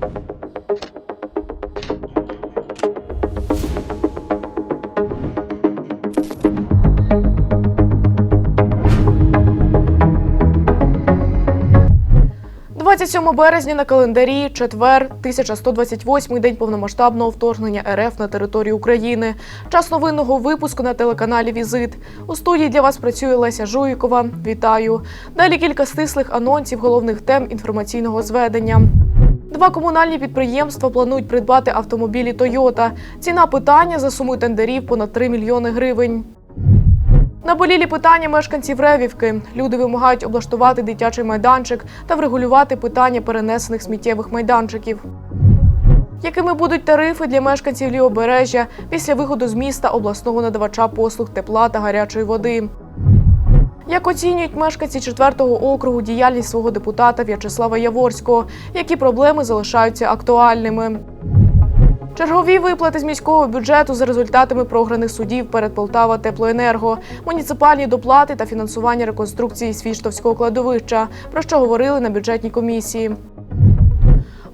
– 27 березня на календарі, четвер, 1128 день повномасштабного вторгнення РФ на територію України. Час новинного випуску на телеканалі Візит. У студії для вас працює Леся Жуйкова. Вітаю. Далі кілька стислих анонсів головних тем інформаційного зведення. Два комунальні підприємства планують придбати автомобілі Тойота. Ціна питання за сумою тендерів понад 3 мільйони гривень. Наболілі питання мешканців Ревівки. Люди вимагають облаштувати дитячий майданчик та врегулювати питання перенесених сміттєвих майданчиків. Якими будуть тарифи для мешканців Лівобережжя після виходу з міста обласного надавача послуг тепла та гарячої води? Як оцінюють мешканці 4-го округу діяльність свого депутата В'ячеслава Яворського? Які проблеми залишаються актуальними? Чергові виплати з міського бюджету за результатами програних судів перед Полтава Теплоенерго, муніципальні доплати та фінансування реконструкції Свіштовського кладовища, про що говорили на бюджетній комісії.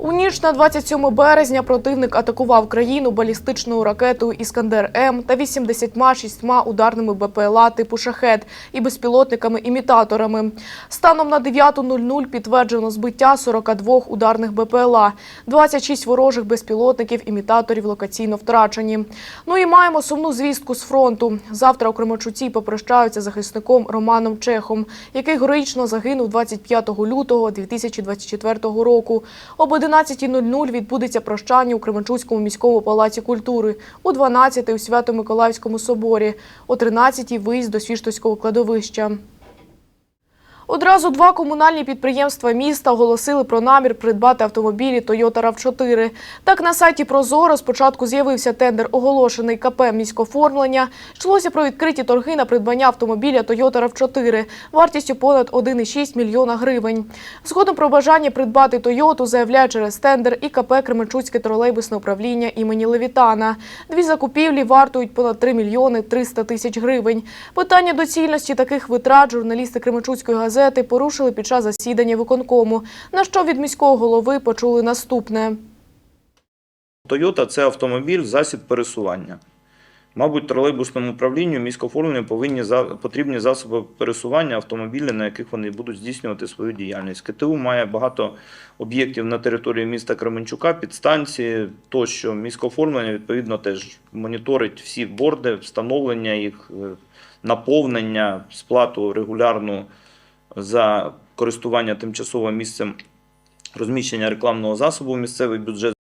У ніч на 27 березня противник атакував країну балістичною ракетою Іскандер М та 86 ударними БПЛА типу шахет і безпілотниками-імітаторами. Станом на 9.00 підтверджено збиття 42 ударних БПЛА, 26 ворожих безпілотників імітаторів локаційно втрачені. Ну і маємо сумну звістку з фронту. Завтра у Кременчуці попрощаються захисником Романом Чехом, який героїчно загинув 25 лютого 2024 року. Об 11.00 відбудеться прощання у Кременчуцькому міському палаці культури, у 12 у Свято-Миколаївському соборі, о 13.00 виїзд до Свіштовського кладовища. Одразу два комунальні підприємства міста оголосили про намір придбати автомобілі Toyota RAV4. Так, на сайті Прозоро спочатку з'явився тендер, оголошений КП «Міськоформлення». Йшлося про відкриті торги на придбання автомобіля Toyota RAV4 вартістю понад 1,6 мільйона гривень. Згодом про бажання придбати Тойоту заявляє через тендер і КП «Кременчуцьке тролейбусне управління імені Левітана. Дві закупівлі вартують понад 3 мільйони 300 тисяч гривень. Питання доцільності таких витрат журналісти Кременчуцької газети порушили під час засідання виконкому, на що від міського голови почули наступне. Тойота це автомобіль, засіб пересування. Мабуть, тролейбусному управлінню міськоформлення повинні потрібні засоби пересування автомобілі, на яких вони будуть здійснювати свою діяльність. КТУ має багато об'єктів на території міста Кременчука, підстанції тощо. Міськоформлення відповідно теж моніторить всі борди, встановлення їх, е, наповнення, сплату регулярну за користування тимчасовим місцем розміщення рекламного засобу в місцевий бюджет.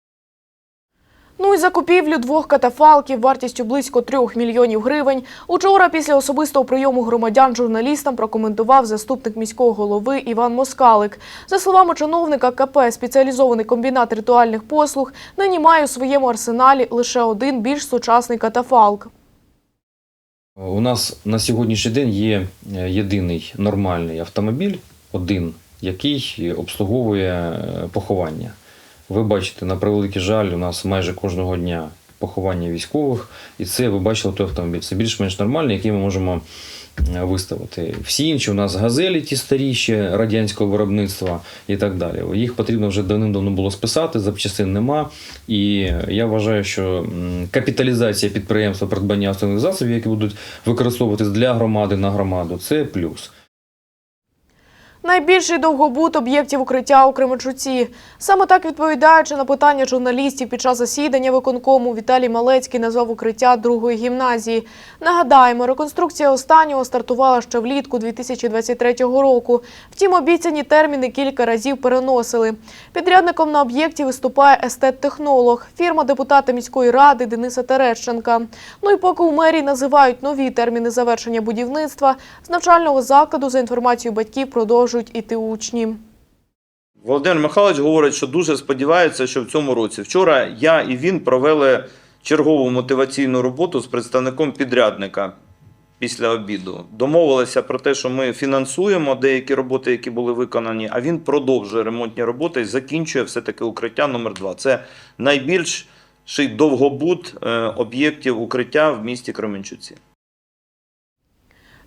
Ну і закупівлю двох катафалків вартістю близько трьох мільйонів гривень. Учора після особистого прийому громадян журналістам прокоментував заступник міського голови Іван Москалик. За словами чиновника КП «Спеціалізований комбінат ритуальних послуг нині має у своєму арсеналі лише один більш сучасний катафалк. У нас на сьогоднішній день є е, єдиний нормальний автомобіль, один, який обслуговує е, поховання. Ви бачите, на превеликий жаль, у нас майже кожного дня поховання військових, і це ви бачили той автомобіль. Це більш-менш нормальний, який ми можемо виставити. Всі інші у нас газелі, ті старі ще радянського виробництва і так далі. Їх потрібно вже давним-давно було списати, запчастин нема. І я вважаю, що капіталізація підприємства придбання основних засобів, які будуть використовуватись для громади на громаду, це плюс. Найбільший довгобут об'єктів укриття у Кременчуці. Саме так відповідаючи на питання журналістів під час засідання виконкому, Віталій Малецький назвав укриття другої гімназії. Нагадаємо, реконструкція останнього стартувала ще влітку 2023 року. Втім, обіцяні терміни кілька разів переносили. Підрядником на об'єкті виступає естет-технолог, фірма депутата міської ради Дениса Терещенка. Ну і поки у мерії називають нові терміни завершення будівництва, з навчального закладу за інформацією батьків продовжують іти учні. Володимир Михайлович говорить, що дуже сподівається, що в цьому році. Вчора я і він провели чергову мотиваційну роботу з представником підрядника після обіду. Домовилися про те, що ми фінансуємо деякі роботи, які були виконані, а він продовжує ремонтні роботи і закінчує все-таки укриття номер 2 Це найбільший довгобуд е, об'єктів укриття в місті Кременчуці.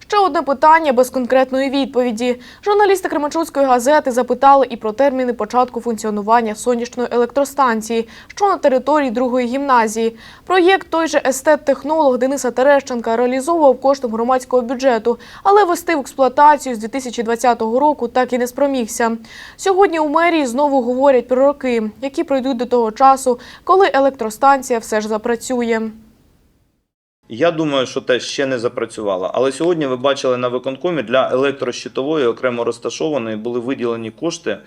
Ще одне питання без конкретної відповіді. Журналісти Кременчуцької газети запитали і про терміни початку функціонування сонячної електростанції, що на території другої гімназії. Проєкт той же естет-технолог Дениса Терещенка реалізовував коштом громадського бюджету, але вести в експлуатацію з 2020 року так і не спромігся. Сьогодні у мерії знову говорять про роки, які пройдуть до того часу, коли електростанція все ж запрацює. Я думаю, що теж ще не запрацювало. Але сьогодні ви бачили на виконкомі для електрощитової окремо розташованої були виділені кошти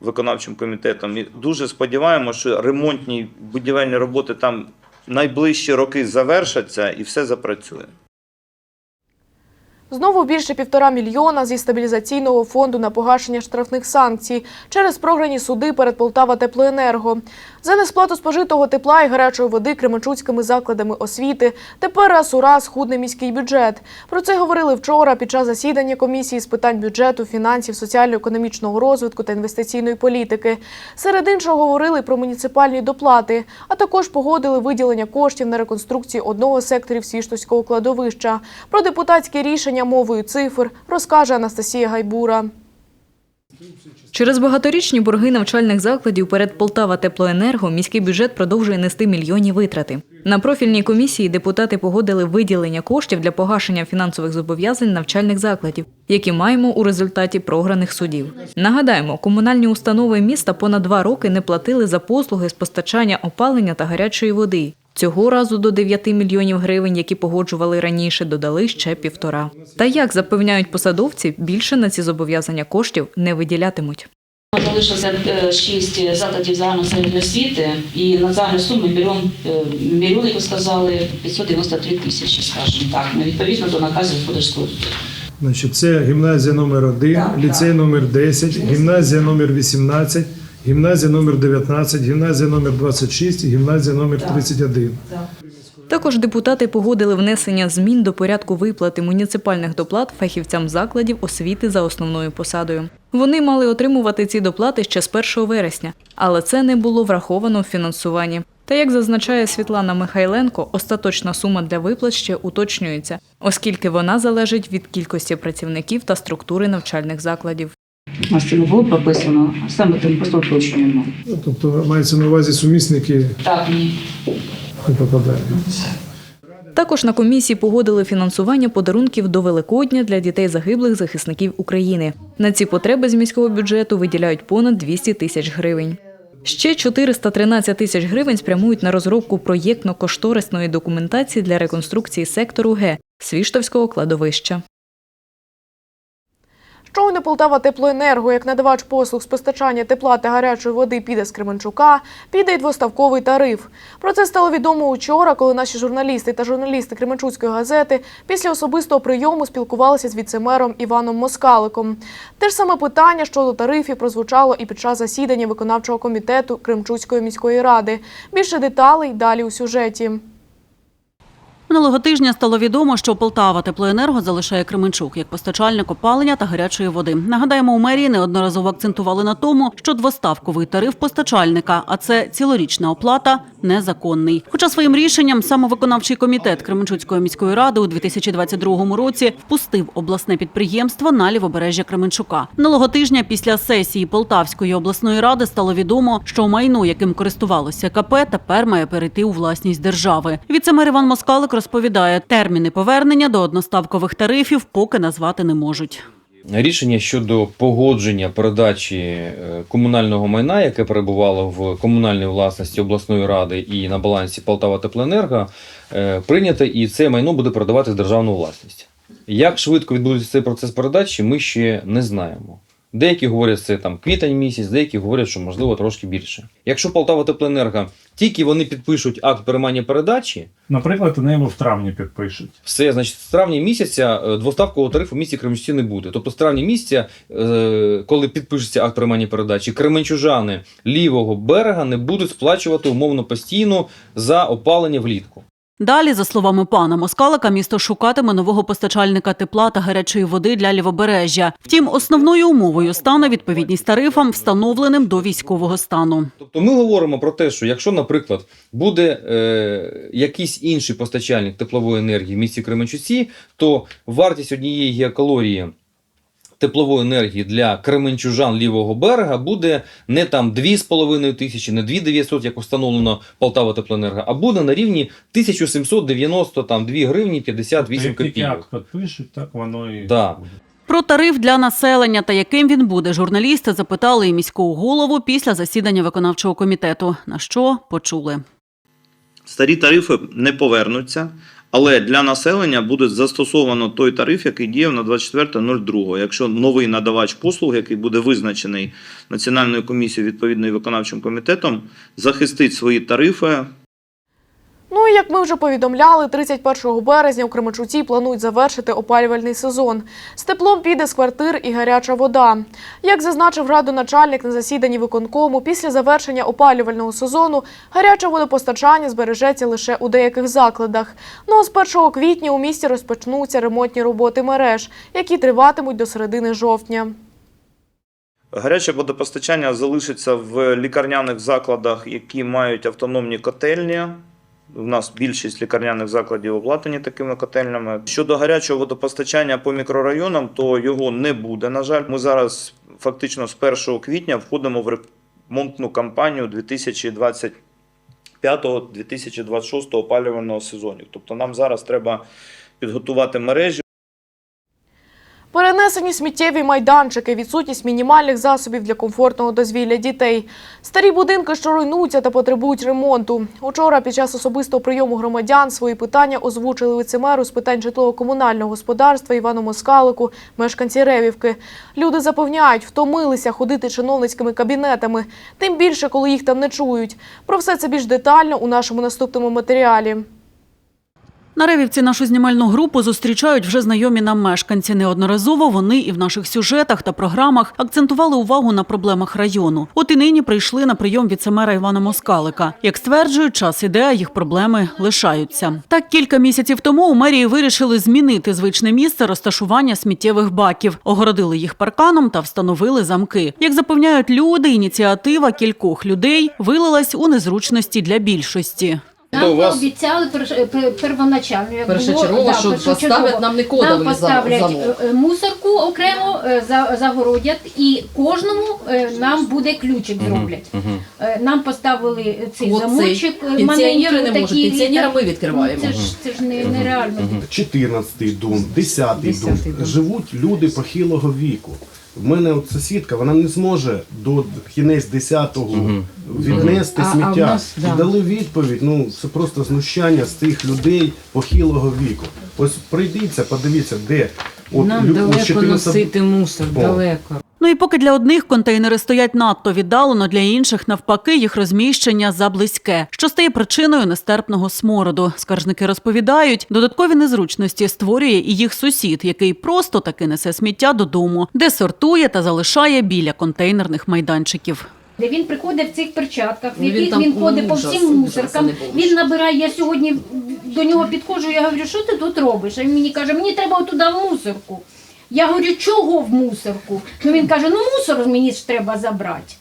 виконавчим комітетом. І дуже сподіваємося, що ремонтні будівельні роботи там найближчі роки завершаться і все запрацює. Знову більше півтора мільйона зі стабілізаційного фонду на погашення штрафних санкцій через програні суди перед Полтава Теплоенерго. За несплату спожитого тепла і гарячої води кременчуцькими закладами освіти тепер раз у раз худне міський бюджет. Про це говорили вчора під час засідання комісії з питань бюджету, фінансів, соціально-економічного розвитку та інвестиційної політики. Серед іншого говорили про муніципальні доплати, а також погодили виділення коштів на реконструкцію одного секторів Свіштовського кладовища. Про депутатське рішення мовою цифр розкаже Анастасія Гайбура. Через багаторічні борги навчальних закладів перед Полтава Теплоенерго міський бюджет продовжує нести мільйонні витрати. На профільній комісії депутати погодили виділення коштів для погашення фінансових зобов'язань навчальних закладів, які маємо у результаті програних судів. Нагадаємо, комунальні установи міста понад два роки не платили за послуги з постачання опалення та гарячої води. Цього разу до 9 мільйонів гривень, які погоджували раніше, додали ще півтора. Та як запевняють посадовці, більше на ці зобов'язання коштів не виділятимуть. Залишилося е, шість закладів загальної середньої освіти, і на загальну суму мільйон, е, мільйон, як ви сказали, 593 тисячі, скажімо так, ну, відповідно до наказів господарського Значить, це гімназія номер 1 Так, ліцей номер 10, гімназія номер 18, гімназія номер 19, гімназія номер 26 і гімназія номер Так. 31. Також депутати погодили внесення змін до порядку виплати муніципальних доплат фахівцям закладів освіти за основною посадою. Вони мали отримувати ці доплати ще з 1 вересня, але це не було враховано в фінансуванні. Та як зазначає Світлана Михайленко, остаточна сума для виплат ще уточнюється, оскільки вона залежить від кількості працівників та структури навчальних закладів. У нас це не було прописано, а саме тим просто уточнюємо. Тобто мається на увазі сумісники Так, ні. не попадають. Також на комісії погодили фінансування подарунків до Великодня для дітей загиблих захисників України. На ці потреби з міського бюджету виділяють понад 200 тисяч гривень. Ще 413 тисяч гривень спрямують на розробку проєктно-кошторисної документації для реконструкції сектору Г Свіштовського кладовища. Щойно Полтава Теплоенерго, як надавач послуг з постачання тепла та гарячої води піде з Кременчука, піде й двоставковий тариф. Про це стало відомо учора, коли наші журналісти та журналісти Кременчуцької газети після особистого прийому спілкувалися з віцемером Іваном Москаликом. Те ж саме питання щодо тарифів прозвучало і під час засідання виконавчого комітету Кремчуцької міської ради. Більше деталей далі у сюжеті. Минулого тижня стало відомо, що Полтава Теплоенерго залишає Кременчук як постачальник опалення та гарячої води. Нагадаємо, у мерії неодноразово акцентували на тому, що двоставковий тариф постачальника, а це цілорічна оплата, незаконний. Хоча своїм рішенням самовиконавчий комітет Кременчуцької міської ради у 2022 році впустив обласне підприємство на лівобережжя Кременчука. Минулого тижня після сесії Полтавської обласної ради стало відомо, що майно, яким користувалося КП, тепер має перейти у власність держави. Віцемер Іван Москалик розповідає, терміни повернення до одноставкових тарифів поки назвати не можуть. Рішення щодо погодження передачі е, комунального майна, яке перебувало в комунальній власності обласної ради і на балансі Полтава Теплоенерго, е, прийнято, і це майно буде передавати державну власність. Як швидко відбудеться цей процес передачі, ми ще не знаємо. Деякі говорять, це там квітень місяць, деякі говорять, що можливо трошки більше. Якщо Полтава Теплоенерго тільки вони підпишуть акт переймання передачі, Наприклад, вони його в травні підпишуть. все, значить, з травня місяця е, двоставкового тарифу в місті Кременчуці не буде. Тобто з травня місяця, е, коли підпишеться акт приймання передачі, кременчужани лівого берега не будуть сплачувати умовно постійно за опалення влітку. Далі, за словами пана Москалика, місто шукатиме нового постачальника тепла та гарячої води для лівобережжя. Втім, основною умовою стане відповідність тарифам, встановленим до військового стану. Тобто ми говоримо про те, що якщо, наприклад, буде е, якийсь інший постачальник теплової енергії в місті Кременчуці, то вартість однієї гігакалорії теплової енергії для кременчужан лівого берега буде не там 2,5 тисячі, не 2,900, як встановлено Полтава Теплоенерго, а буде на рівні 1792 гривні 58 Як копійок. акт підпишуть, так воно і Да. буде. Про тариф для населення та яким він буде, журналісти запитали і міського голову після засідання виконавчого комітету. На що почули. Старі тарифи не повернуться, але для населення буде застосовано той тариф, який діяв на 24.02. Якщо новий надавач послуг, який буде визначений Національною комісією відповідно виконавчим комітетом, захистить свої тарифи Ну і як ми вже повідомляли, 31 березня у Кременчуці планують завершити опалювальний сезон. З теплом піде з квартир і гаряча вода. Як зазначив радоначальник на засіданні виконкому, після завершення опалювального сезону гаряче водопостачання збережеться лише у деяких закладах. Ну а з 1 квітня у місті розпочнуться ремонтні роботи мереж, які триватимуть до середини жовтня. Гаряче водопостачання залишиться в лікарняних закладах, які мають автономні котельні. У нас більшість лікарняних закладів оплатені такими котельнями. Щодо гарячого водопостачання по мікрорайонам, то його не буде. На жаль, ми зараз фактично з 1 квітня входимо в ремонтну кампанію 2025-2026 опалювального сезонів. Тобто нам зараз треба підготувати мережі. Перенесені сміттєві майданчики, відсутність мінімальних засобів для комфортного дозвілля дітей, старі будинки, що руйнуються та потребують ремонту. Учора під час особистого прийому громадян свої питання озвучили віцемеру з питань житлово-комунального господарства Івану Москалику, мешканці Ревівки. Люди запевняють, втомилися ходити чиновницькими кабінетами, тим більше, коли їх там не чують. Про все це більш детально у нашому наступному матеріалі. На Ревівці нашу знімальну групу зустрічають вже знайомі нам мешканці. Неодноразово вони і в наших сюжетах та програмах акцентували увагу на проблемах району. От і нині прийшли на прийом віцемера Івана Москалика. Як стверджують, час іде, а їх проблеми лишаються. Так кілька місяців тому у мерії вирішили змінити звичне місце розташування сміттєвих баків, огородили їх парканом та встановили замки. Як запевняють люди, ініціатива кількох людей вилилась у незручності для більшості. Нам у вас- пообіцяли перш- пер- первоначально. як Першочергово, було, що першочергово. поставлять нам не кодовий Нам поставлять замок. е, мусорку окремо е, за- загородять і кожному е, нам буде ключик зроблять. Е, Нам поставили цей Оцей. замочок е, Пенсіонери маленький, не можуть, такий пенсіонерам ми відкриваємо. Ну, Це ж, це ж не, нереально. 14-й дом, 10-й дом. Живуть люди похилого віку. В мене от сусідка, вона не зможе до кінець 10-го віднести А- а в сміття. нас, да. І дали відповідь, ну це просто знущання з тих людей похилого віку. Ось прийдіться, подивіться, де от Нам лю- далеко 14 носити мусор, О. далеко. Ну і поки для одних контейнери стоять надто віддалено, для інших навпаки їх розміщення заблизьке, що стає причиною нестерпного смороду. Скаржники розповідають, додаткові незручності створює і їх сусід, який просто таки несе сміття додому, де сортує та залишає біля контейнерних майданчиків. Де він приходить в цих перчатках, в Ну, він яких він ходить по всім мусоркам. Він набирає. Я сьогодні до нього підходжу. Я говорю, що ти тут робиш? А він мені каже, мені треба туди в мусорку. Я говорю, чого в мусорку? Ну він каже, ну мусор мені ж треба забрати.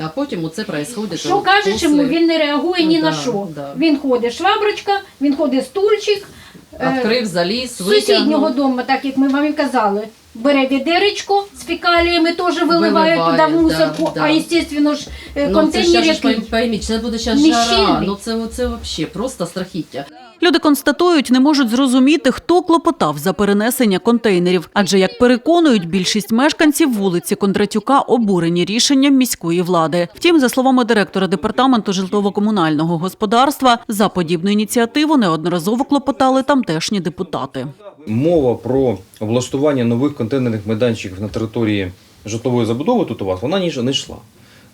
А потім оце відбувається. Що кажеш йому, він не реагує ні Ну, на да, що. да. Він ходить шваброчка, він ходить стульчик. е, Відкрив, заліз, з сусіднього витягнув. дому, так як ми вам і казали. Бере відеречко з фекаліями, теж виливає Виливає, туди в мусорку, да. а звісно ж е, Ну, це контейнер ще ж який. пойміть, це буде зараз жара. Ну це, це взагалі просто страхіття. Люди констатують, не можуть зрозуміти, хто клопотав за перенесення контейнерів. Адже, як переконують, більшість мешканців вулиці Кондратюка обурені рішенням міської влади. Втім, за словами директора департаменту житлово-комунального господарства, за подібну ініціативу неодноразово клопотали тамтешні депутати. Мова про облаштування нових контейнерних майданчиків на території житлової забудови тут у вас, вона не йшла.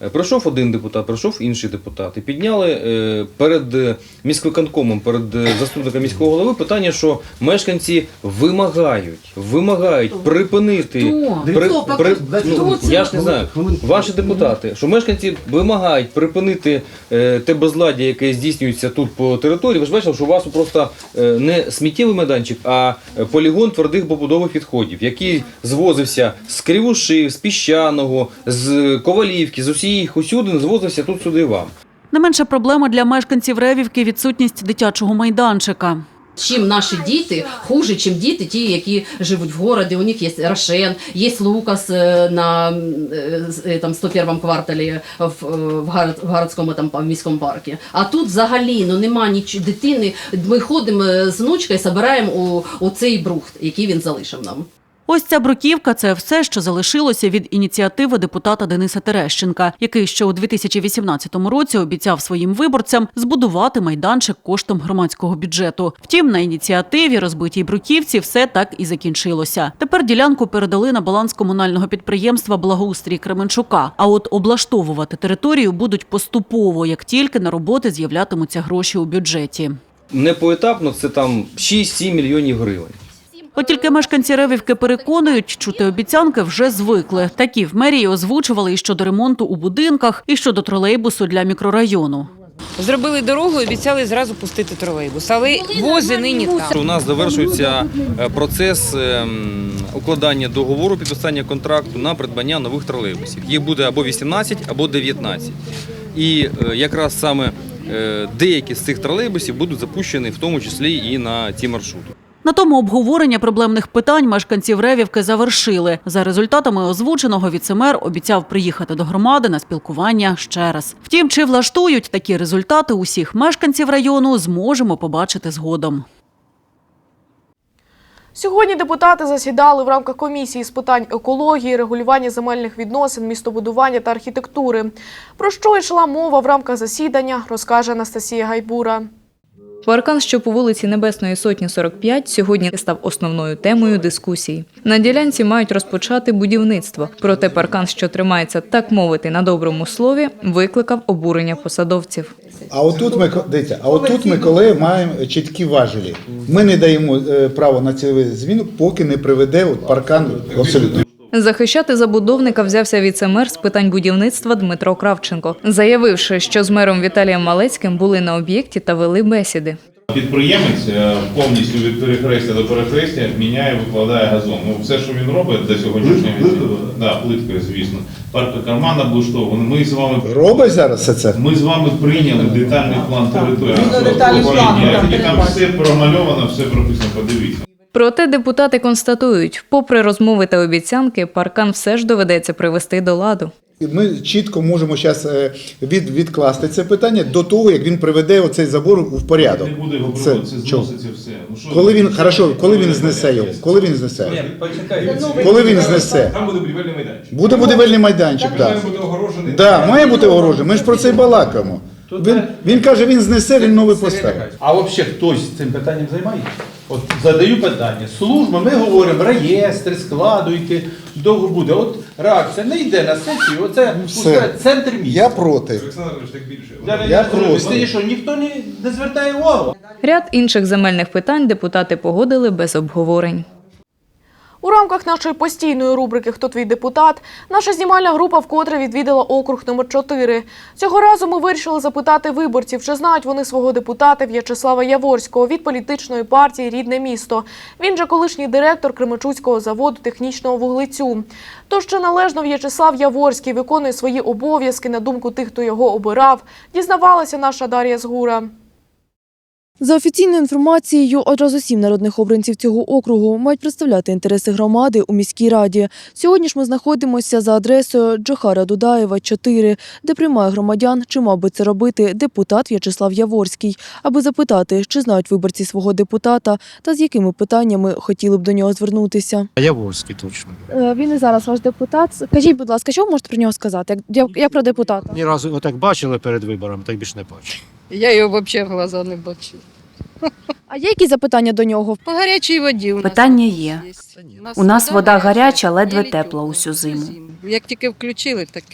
Е, Прийшов один депутат, прийшов інший депутат. І підняли е, перед е, міськвиконкомом, перед заступником міського голови питання, що мешканці вимагають, вимагають припинити. При- при- ну, я ж не знаю. Ваші депутати, що мешканці вимагають припинити те безладдя, яке здійснюється тут по території. Ви ж бачили, що у вас просто не сміттєвий майданчик, а полігон твердих побудових відходів, який звозився з Кривушів, з Піщаного, з Ковалівки, з усіх усюди звозився тут сюди вам. Не менша проблема для мешканців Ревівки відсутність дитячого майданчика. Чим наші діти хуже, чим діти, ті, які живуть в городі, у них є Рошен, є Лукас е, на е, е, там, 101 кварталі в, в, в городському там, міському парку. А тут взагалі ну, нема ніч дитини. Ми ходимо з внучкою, збираємо у, у цей брухт, який він залишив нам. Ось ця бруківка це все, що залишилося від ініціативи депутата Дениса Терещенка, який ще у 2018 році обіцяв своїм виборцям збудувати майданчик коштом громадського бюджету. Втім, на ініціативі розбитій бруківці все так і закінчилося. Тепер ділянку передали на баланс комунального підприємства Благоустрій Кременчука. А от облаштовувати територію будуть поступово, як тільки на роботи з'являтимуться гроші у бюджеті. Не поетапно, це там 6-7 мільйонів гривень. От тільки мешканці Ревівки переконують, чути обіцянки вже звикли. Такі в мерії озвучували і щодо ремонту у будинках, і щодо тролейбусу для мікрорайону. Зробили дорогу і обіцяли зразу пустити тролейбус, але вози нині там. У нас завершується е, процес ем, укладання договору підписання контракту на придбання нових тролейбусів. Їх буде або 18, або 19. І е, якраз саме е, деякі з цих тролейбусів будуть запущені, в тому числі і на ці маршрути. На тому обговорення проблемних питань мешканців Ревівки завершили. За результатами озвученого віцемер обіцяв приїхати до громади на спілкування ще раз. Втім, чи влаштують такі результати усіх мешканців району, зможемо побачити згодом. Сьогодні депутати засідали в рамках комісії з питань екології, регулювання земельних відносин, містобудування та архітектури. Про що йшла мова в рамках засідання, розкаже Анастасія Гайбура. Паркан, що по вулиці Небесної Сотні 45, сьогодні став основною темою дискусії. На ділянці мають розпочати будівництво. Проте паркан, що тримається так мовити на доброму слові, викликав обурення посадовців. А отут ми дивіться, а отут ми коли маємо чіткі важелі. Ми не даємо е, право на цю зміну, поки не приведе от паркан абсолютно. Захищати забудовника взявся віцемер з питань будівництва Дмитро Кравченко, заявивши, що з мером Віталієм Малецьким були на об'єкті та вели бесіди. Підприємець е, повністю від перехрестя до перехрестя міняє, викладає газон. Ну, все, що він робить до сьогоднішнього дня, да, плиткою, звісно. Парк карман облаштований. Ми з вами Робить зараз все це. ми з вами прийняли детальний план території. детальний план, І там все промальовано, все прописано. Подивіться. Проте депутати констатують, попри розмови та обіцянки, паркан все ж доведеться привести до ладу. Ми чітко можемо зараз від, відкласти це питання до того, як він приведе оцей забор в порядок. Не буде його Це це чого? зноситься все. Ну, що Коли він хорошо, коли він знесе його? Коли він знесе? Коли він знесе? Там буде будівельний майданчик. Буде будівельний майданчик, так. бути огорожений. Да, має бути огорожений. Ми ж про це й балакаємо. Він, він каже, він знесе, він новий поставить. А взагалі хтось цим питанням займається? От задаю питання. Служба, ми говоримо, реєстри, складуйте, довго буде. От реакція не йде на сесію, оце Все. пускай центр міста. Я проти. Олександр Ігорович, так більше. Я, Я просто. Що, ніхто не, не звертає увагу? Ряд інших земельних питань депутати погодили без обговорень. У рамках нашої постійної рубрики Хто твій депутат наша знімальна група вкотре відвідала округ номер 4 Цього разу ми вирішили запитати виборців, чи знають вони свого депутата В'ячеслава Яворського від політичної партії Рідне місто. Він же колишній директор Кременчуцького заводу технічного вуглецю. Тож чи належно В'ячеслав Яворський виконує свої обов'язки на думку тих, хто його обирав, дізнавалася наша Дар'я Згура. За офіційною інформацією, одразу сім народних обранців цього округу мають представляти інтереси громади у міській раді. Сьогодні ж ми знаходимося за адресою Джохара Дудаєва, 4, де приймає громадян, чи мав би це робити депутат В'ячеслав Яворський, аби запитати, чи знають виборці свого депутата та з якими питаннями хотіли б до нього звернутися. Яворський точно. Е, Він і зараз ваш депутат. Скажіть, будь ласка, що ви можете про нього сказати? Як, як про депутата? Ні разу його так бачили перед виборами, так більше не бачу. Я його взагалі в глаза не бачу. А є якісь запитання до нього? По гарячій воді у нас. Питання є. У нас вода гаряча, ледве тепла усю зиму. Як тільки включили, так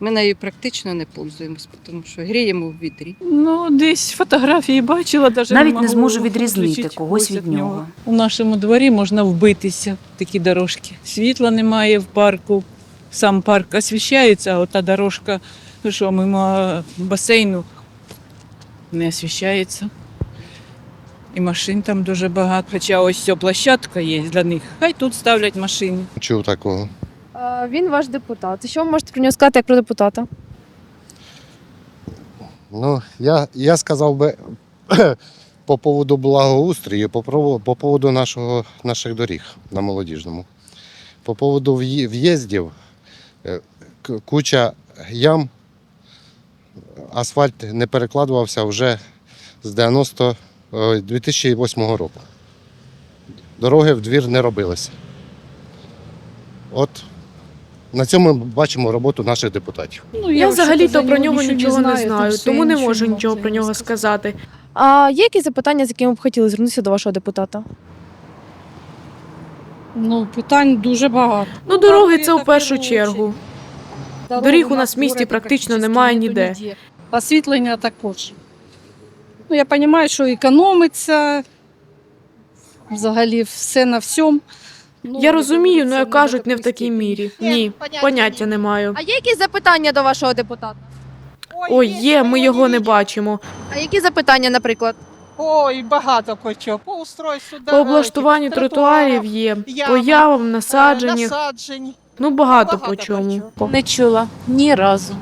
Ми нею практично не пользуємося, тому що гріємо в вітрі. Ну, десь фотографії бачила, даже Навіть не могла зможу відрізнити когось від нього. У нашому дворі можна вбитися в такі дорожки. Світла немає в парку, сам парк освіщається, а ота дорожка, ну що, мимо басейну не освіщається. І машин там дуже багато. Хоча ось ця площадка є для них. Хай тут ставлять машини. Чув такого. Він ваш депутат. Що ви можете про нього сказати як про депутата? Ну, я, я сказав би по поводу благоустрою, по, по поводу нашого, наших доріг на молодіжному. По поводу в'їздів, е, куча ям, асфальт не перекладувався вже з 90, 2008 року. Дороги в двір не робилися. От на цьому ми бачимо роботу наших депутатів. Ну, я взагалі-то про нього нічого не знаю, тому не можу нічого про нього сказати. А є якісь запитання, з якими б хотіли звернутися до вашого депутата? Ну, питань дуже багато. Ну, дороги це в першу чергу. Доріг у нас в місті практично немає ніде. Освітлення також. Ну, я розумію, що економиться, взагалі все на всьому. Я розумію, але кажуть, не в такій мірі. Ні, поняття не маю. А є якісь запитання до вашого депутата? Ой, є, ми його не бачимо. А які запитання, наприклад? Ой, багато кочо. По устройству По облаштуванню тротуарів є, по ямам, насадженнях. Ну, багато по чому. Не чула ні разу.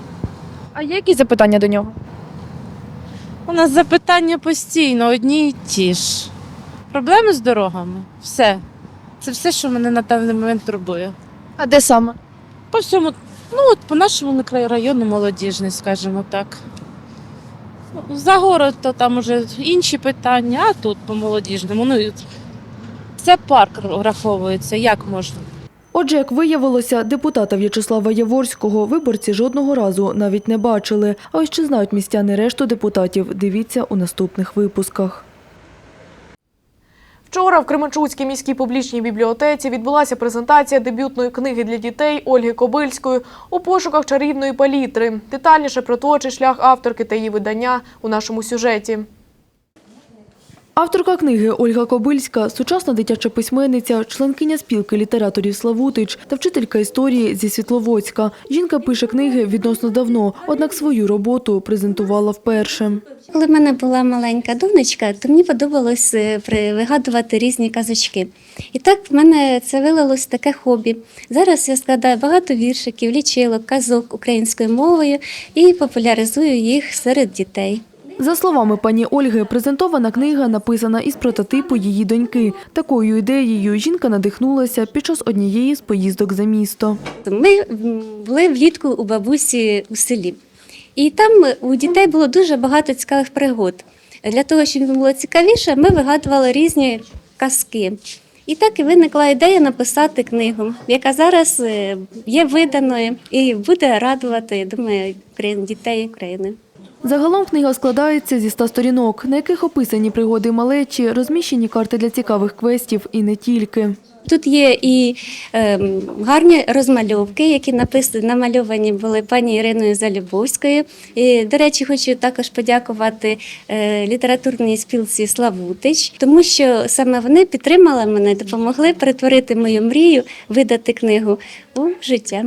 А є якісь запитання до нього? У нас запитання постійно одні й ті ж. Проблеми з дорогами. Все. Це все, що мене на даний момент турбує. А де саме? По всьому, ну от по нашому мікрорайону молодіжний, скажімо так. За город то там уже інші питання, а тут по молодіжному. Ну, і це парк враховується, як можна. Отже, як виявилося, депутата В'ячеслава Яворського виборці жодного разу навіть не бачили. А ось чи знають містяни решту депутатів, дивіться у наступних випусках. Вчора в Кременчуцькій міській публічній бібліотеці відбулася презентація дебютної книги для дітей Ольги Кобильської у пошуках чарівної палітри. Детальніше про творчий шлях авторки та її видання у нашому сюжеті. Авторка книги Ольга Кобильська, сучасна дитяча письменниця, членкиня спілки літераторів Славутич та вчителька історії зі Світловодська. Жінка пише книги відносно давно, однак свою роботу презентувала вперше. Коли в мене була маленька донечка, то мені подобалось е, вигадувати різні казочки. І так в мене це вилилось таке хобі. Зараз я складаю багато віршиків, лічилок, казок українською мовою і популяризую їх серед дітей. За словами пані Ольги, презентована книга написана із прототипу її доньки. Такою ідеєю жінка надихнулася під час однієї з поїздок за місто. Ми були влітку у бабусі у селі. І там у дітей було дуже багато цікавих пригод. Для того, щоб їм було цікавіше, ми вигадували різні казки. І так і виникла ідея написати книгу, яка зараз е, є виданою і буде радувати, думаю, дітей України. Загалом книга складається зі ста сторінок, на яких описані пригоди малечі, розміщені карти для цікавих квестів і не тільки. Тут є і ем, гарні розмальовки, які написані, намальовані були пані Іриною Залюбовською. І, до речі, хочу також подякувати е, літературній спілці Славутич, тому що саме вони підтримали мене, допомогли перетворити мою мрію, видати книгу у життя.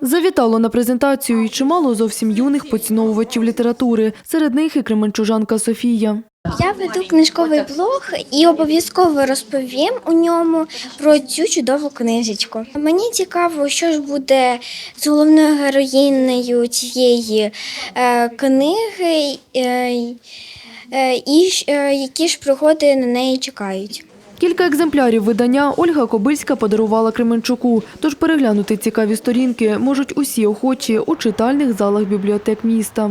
Завітало на презентацію і чимало зовсім юних поціновувачів літератури. Серед них і кременчужанка Софія. Я веду книжковий блог і обов'язково розповім у ньому про цю чудову книжечку. Мені цікаво, що ж буде з головною героїнею цієї е, книги, е, е, і які ж пригоди на неї чекають. Кілька екземплярів видання Ольга Кобильська подарувала Кременчуку. Тож переглянути цікаві сторінки можуть усі охочі у читальних залах бібліотек міста.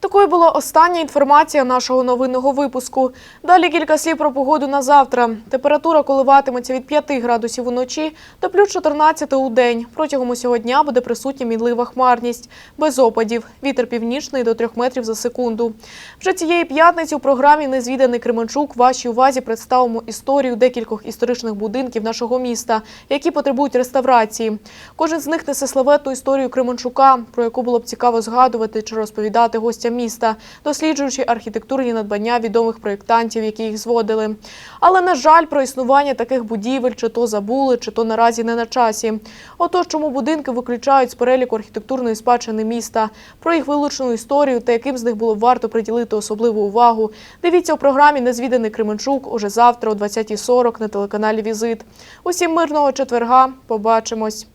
Такою була остання інформація нашого новинного випуску. Далі кілька слів про погоду на завтра. Температура коливатиметься від 5 градусів уночі до плюс 14 у день. Протягом усього дня буде присутня мінлива хмарність, без опадів. Вітер північний до 3 метрів за секунду. Вже цієї п'ятниці у програмі Незвіданий Кременчук вашій увазі представимо історію декількох історичних будинків нашого міста, які потребують реставрації. Кожен з них несе славетну історію Кременчука, про яку було б цікаво згадувати чи розповідати гостям міста, досліджуючи архітектурні надбання відомих проєктантів, які їх зводили. Але на жаль, про існування таких будівель чи то забули, чи то наразі не на часі. Отож, чому будинки виключають з переліку архітектурної спадщини міста, про їх вилучену історію та яким з них було варто приділити особливу увагу. Дивіться у програмі Незвіданий Кременчук уже завтра о 20.40 на телеканалі Візит. Усім мирного четверга. Побачимось.